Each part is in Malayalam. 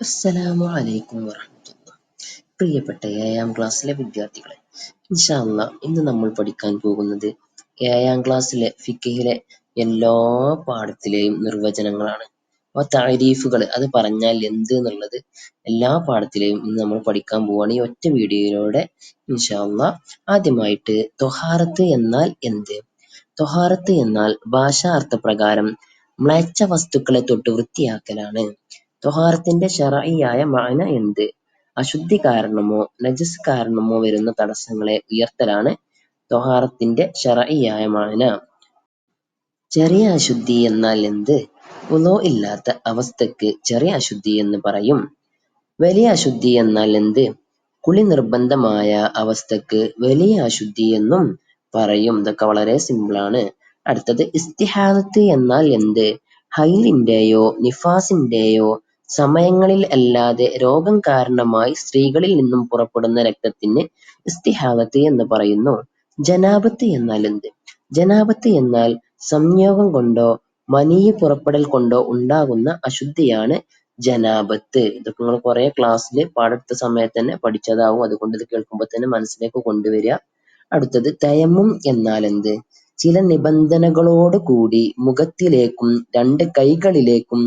അസ്സലാമു അലൈക്കും വറഹ്മത്തുള്ളാഹി. പ്രിയപ്പെട്ട ഏഴാം ക്ലാസ്സിലെ വിദ്യാർത്ഥികളെ ഇൻഷാ അല്ലാ ഇന്ന് നമ്മൾ പഠിക്കാൻ പോകുന്നത് ഏഴാം ക്ലാസ്സിലെ ഫിക്കഹിലെ എല്ലാ പാഠത്തിലെയും നിർവചനങ്ങളാണ്. വ താരീഫുകൾ അത് പറഞ്ഞാൽ എന്ത് എന്നുള്ളത് എല്ലാ പാഠത്തിലെയും ഇന്ന് നമ്മൾ പഠിക്കാൻ പോവാണ് ഈ ഒറ്റ വീഡിയോയിലൂടെ. ഇൻഷാ അല്ലാ ആദ്യമായിട്ട് ത്വഹാറത്ത് എന്നാൽ എന്ത്? ത്വഹാറത്ത് എന്നാൽ ഭാഷാർത്ഥപ്രകാരം മ്ലേച്ഛ വസ്തുക്കളെ തൊട്ട് വൃത്തിയാക്കലാണ്. ത്വഹാറത്തിന്റെ ശർഈയായ മഅന എന്ത്? അശുദ്ധി കാരണമോ നജസ് കാരണമോ വരുന്ന തടസ്സങ്ങളെ ഉയർത്തലാണ് ത്വഹാറത്തിന്റെ ശർഈയായ മഅന ചെറിയ അശുദ്ധി എന്നാൽ എന്ത്? വുളൂ ഇല്ലാത്ത അവസ്ഥക്ക് ചെറിയ അശുദ്ധി എന്ന് പറയും. വലിയ അശുദ്ധി എന്നാൽ എന്ത്? കുളി നിർബന്ധമായ അവസ്ഥക്ക് വലിയ അശുദ്ധി എന്നും പറയും. ഇതൊക്കെ വളരെ സിമ്പിൾ ആണ്. അടുത്തത് ഇസ്തിഹാദത്ത് എന്നാൽ എന്ത്? ഹൈലിന്റെയോ നിഫാസിന്റെയോ സമയങ്ങളിൽ അല്ലാതെ രോഗം കാരണമായി സ്ത്രീകളിൽ നിന്നും പുറപ്പെടുന്ന രക്തത്തിന് ഇസ്തിഹാദത്ത് എന്ന് പറയുന്നു. ജനാബത്ത് എന്നാൽ എന്ത്? ജനാബത്ത് എന്നാൽ സംയോഗം കൊണ്ടോ മനീയ് പുറപ്പെടൽ കൊണ്ടോ ഉണ്ടാകുന്ന അശുദ്ധിയാണ് ജനാബത്ത് ഇതൊക്കെ നിങ്ങൾ കുറെ ക്ലാസ്സിൽ പാടെടുത്ത സമയത്ത് തന്നെ പഠിച്ചതാവും. അതുകൊണ്ട് ഇത് കേൾക്കുമ്പോൾ തന്നെ മനസ്സിലേക്ക് കൊണ്ടുവരിക. അടുത്തത് തയമ്മും എന്നാൽ എന്ത്? ചില നിബന്ധനകളോട് കൂടി മുഖത്തിലേക്കും രണ്ട് കൈകളിലേക്കും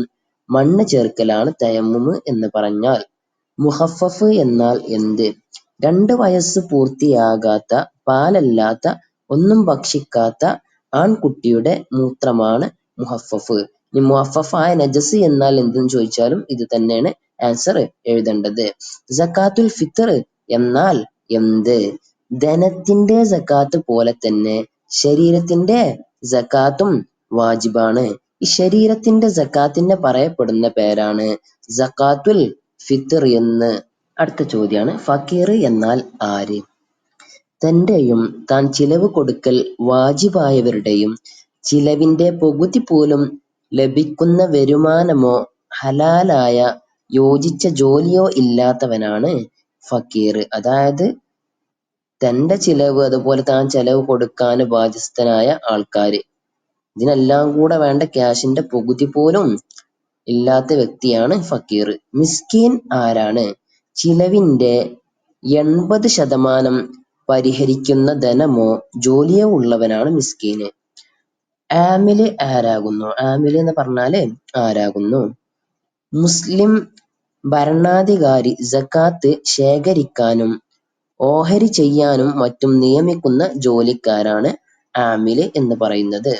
മണ്ണ് ചേർക്കലാണ് തയമ്മും എന്ന് പറഞ്ഞാൽ. മുഹഫഫ് എന്നാൽ എന്ത്? രണ്ട് വയസ്സ് പൂർത്തിയാകാത്ത പാലല്ലാത്ത ഒന്നും ഭക്ഷിക്കാത്ത ആൺകുട്ടിയുടെ മൂത്രമാണ് മുഹഫഫ്. ഇനി മുഹഫഫായ നജസ് എന്നാൽ എന്തെന്ന് ചോദിച്ചാലും ഇത് തന്നെയാണ് ആൻസർ എഴുതേണ്ടത്. സക്കാത്തുൽ ഫിത്തർ എന്നാൽ എന്ത്? ധനത്തിന്റെ സക്കാത്ത് പോലെ തന്നെ ശരീരത്തിന്റെ സക്കാത്തും വാജിബാണ്. ശരീരത്തിന്റെ സക്കാത്തിനെ പറയപ്പെടുന്ന പേരാണ് സക്കാത്തുൽ ഫിത്തർ എന്ന്. അടുത്ത ചോദ്യമാണ് ഫക്കീർ എന്നാൽ ആര്? തന്റെയും താൻ ചിലവ് കൊടുക്കൽ വാജിബായവരുടെയും ചിലവിന്റെ പകുതി പോലും ലഭിക്കുന്ന വരുമാനമോ ഹലാലായ യോജിച്ച ജോലിയോ ഇല്ലാത്തവനാണ് ഫക്കീർ. അതായത് തന്റെ ചിലവ് അതുപോലെ താൻ ചെലവ് കൊടുക്കാൻ ബാധ്യസ്ഥനായ ആൾക്കാര്. ഇതിനെല്ലാം കൂടെ വേണ്ട ക്യാഷിന്റെ പകുതി പോലും ഇല്ലാത്ത വ്യക്തിയാണ് ഫക്കീർ. മിസ്കീൻ ആരാണ്? ചിലവിന്റെ എൺപത് ശതമാനം പരിഹരിക്കുന്ന ധനമോ ജോലിയോ ഉള്ളവനാണ് മിസ്കീന് ആമിൽ ആരാകുന്നു? ആമിൽ എന്ന് പറഞ്ഞാൽ ആരാകുന്നു? മുസ്ലിം ഭരണാധികാരി സക്കാത്ത് ശേഖരിക്കാനും ഓഹരി ചെയ്യാനും മറ്റും നിയമിക്കുന്ന ജോലിക്കാരാണ് ആമിൽ എന്ന് പറയുന്നത്.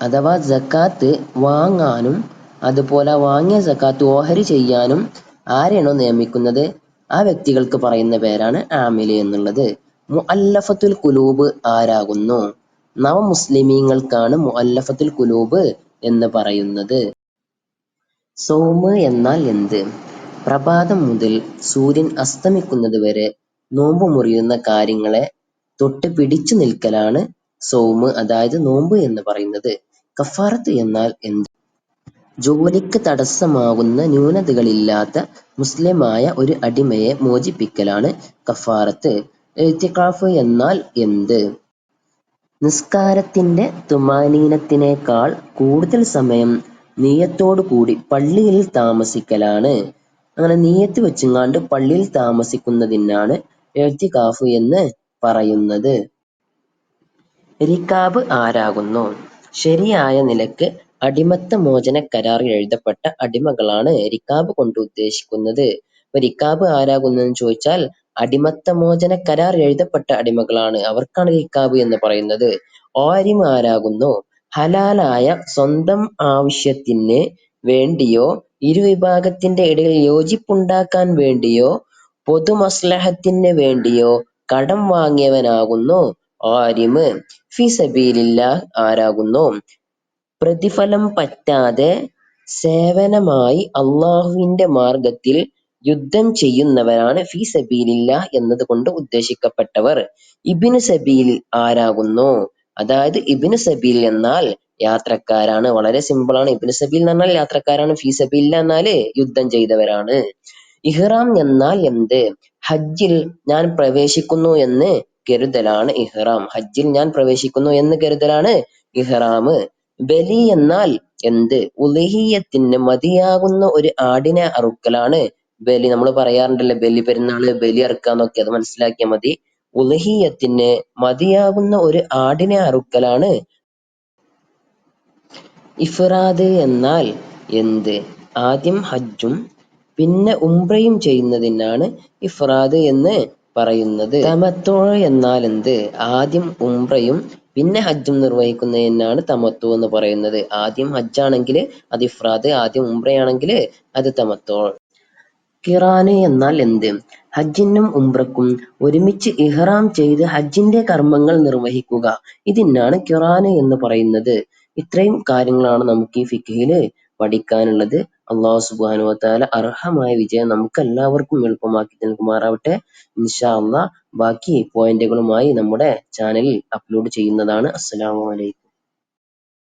അഥവാ സക്കാത്ത് വാങ്ങാനും അതുപോലെ വാങ്ങിയ സക്കാത്ത് ഓഹരി ചെയ്യാനും ആരെയാണോ നിയമിക്കുന്നത്? ആ വ്യക്തികൾക്ക് പറയുന്ന പേരാണ് ആമിൽ എന്നുള്ളത്. മുഅല്ലഫത്തുൽ കുലൂബ് ആരാകുന്നു? നവമുസ്ലിമീങ്ങൾക്കാണ് മുഅല്ലഫത്തുൽ കുലൂബ് എന്ന് പറയുന്നത്. സൗമ് എന്നാൽ എന്ത്? പ്രഭാതം മുതൽ സൂര്യൻ അസ്തമിക്കുന്നത് വരെ നോമ്പ് മുറിയുന്ന കാര്യങ്ങളെ തൊട്ട് പിടിച്ചു നിൽക്കലാണ് സൗമ് അതായത് നോമ്പ് എന്ന് പറയുന്നത്. കഫാറത്ത് എന്നാൽ എന്ത്? ജോലിക്ക് തടസ്സമാകുന്ന ന്യൂനതകളില്ലാത്ത മുസ്ലിമായ ഒരു അടിമയെ മോചിപ്പിക്കലാണ് കഫാറത്ത്. ഇത്തിഖാഫ് എന്നാൽ എന്ത്? നിസ്കാരത്തിന്റെ തുമാനീനത്തിനേക്കാൾ കൂടുതൽ സമയം നീയത്തോടു കൂടി പള്ളിയിൽ താമസിക്കലാണ്. അങ്ങനെ നീയത്ത് വെച്ചുങ്ങാണ്ട് പള്ളിയിൽ താമസിക്കുന്നതിനാണ് എഴുത്തികാഫ് എന്ന് പറയുന്നത്. റിക്കാബ് ആരാകുന്നു? ശരിയായ നിലയ്ക്ക് അടിമത്ത മോചന കരാറിൽ എഴുതപ്പെട്ട അടിമകളാണ് റിക്കാബ് കൊണ്ട് ഉദ്ദേശിക്കുന്നത്. അപ്പൊ റിക്കാബ് ആരാകുന്നു എന്ന് ചോദിച്ചാൽ അടിമത്ത മോചന കരാർ എഴുതപ്പെട്ട അടിമകളാണ്. അവർക്കാണ് റിക്കാബ് എന്ന് പറയുന്നത്. ഓരിം ആരാകുന്നു? ഹലാലായ സ്വന്തം ആവശ്യത്തിന് വേണ്ടിയോ ഇരുവിഭാഗത്തിന്റെ ഇടയിൽ യോജിപ്പുണ്ടാക്കാൻ വേണ്ടിയോ പൊതുമസ്ലഹത്തിന് വേണ്ടിയോ കടം വാങ്ങിയവനാകുന്നു. ആരിമ് ഫി സബീലില്ലാഹ് ആരാകുന്നു? പ്രതിഫലം പറ്റാതെ സേവനമായി അള്ളാഹുവിന്റെ മാർഗത്തിൽ യുദ്ധം ചെയ്യുന്നവരാണ് ഫി സബീലില്ല എന്നതുകൊണ്ട് ഉദ്ദേശിക്കപ്പെട്ടവർ. ഇബിന് സബീൽ ആരാകുന്നു? അതായത് ഇബിന് സബീൽ എന്നാൽ യാത്രക്കാരാണ്. വളരെ സിമ്പിൾ ആണ്. ഇബിന് സബീൽ എന്ന് പറഞ്ഞാൽ യാത്രക്കാരാണ്. ഫി സബീൽ എന്നാൽ യുദ്ധം ചെയ്തവരാണ്. ഇഹ്റാം എന്നാൽ എന്ത്? ഹജ്ജിൽ ഞാൻ പ്രവേശിക്കുന്നു എന്ന് കരുതലാണ് ഇഹ്റാം. ഹജ്ജിൽ ഞാൻ പ്രവേശിക്കുന്നു എന്ന് കരുതലാണ് ഇഹ്റാം. ബലി എന്നാൽ എന്ത്? ഉലഹിയത്തിന് മതിയാകുന്ന ഒരു ആടിനെ അറുക്കലാണ് ബലി. നമ്മൾ പറയാറുണ്ടല്ലോ ബലി പെരുന്നാൾ ബലി അറുക്കാന്നൊക്കെ അത് മനസ്സിലാക്കിയാൽ മതി. ഉലഹിയത്തിന് മതിയാകുന്ന ഒരു ആടിനെ അറുക്കലാണ് ഇഫ്രാദ് എന്നാൽ എന്ത്? ആദ്യം ഹജ്ജും പിന്നെ ഉംറയും ചെയ്യുന്നതിനാണ് ഇഫ്രാദ് എന്ന് പറയുന്നത്. തമത്തു എന്നാൽ എന്ത് ആദ്യം ഉംറയും പിന്നെ ഹജ്ജും നിർവഹിക്കുന്നതിനാണ് തമത്തു എന്ന് പറയുന്നത്. ആദ്യം ഹജ്ജാണെങ്കിൽ അത് ഇഫ്രാദ് ആദ്യം ഉംറയാണെങ്കിൽ അത് തമത്തു. കിറാന് എന്നാൽ എന്ത്? ഹജ്ജിനും ഉംറക്കും ഒരുമിച്ച് ഇഹ്റാം ചെയ്ത് ഹജ്ജിന്റെ കർമ്മങ്ങൾ നിർവഹിക്കുക. ഇതിനാണ് കിറാന് എന്ന് പറയുന്നത്. ഇത്രയും കാര്യങ്ങളാണ് നമുക്ക് ഈ ഫിഖ്ഹിൽ പഠിക്കാനുള്ളത്. അള്ളാഹു സുബ്ഹാനഹു വതആല അർഹമായ വിജയം നമുക്ക് എല്ലാവർക്കും എളുപ്പമാക്കി നൽകുമാറാവട്ടെ. ഇൻഷാ അള്ളാഹ് ബാക്കി പോയിന്റുകളുമായി നമ്മുടെ ചാനലിൽ അപ്ലോഡ് ചെയ്യുന്നതാണ്. അസ്സലാമു അലൈക്കും.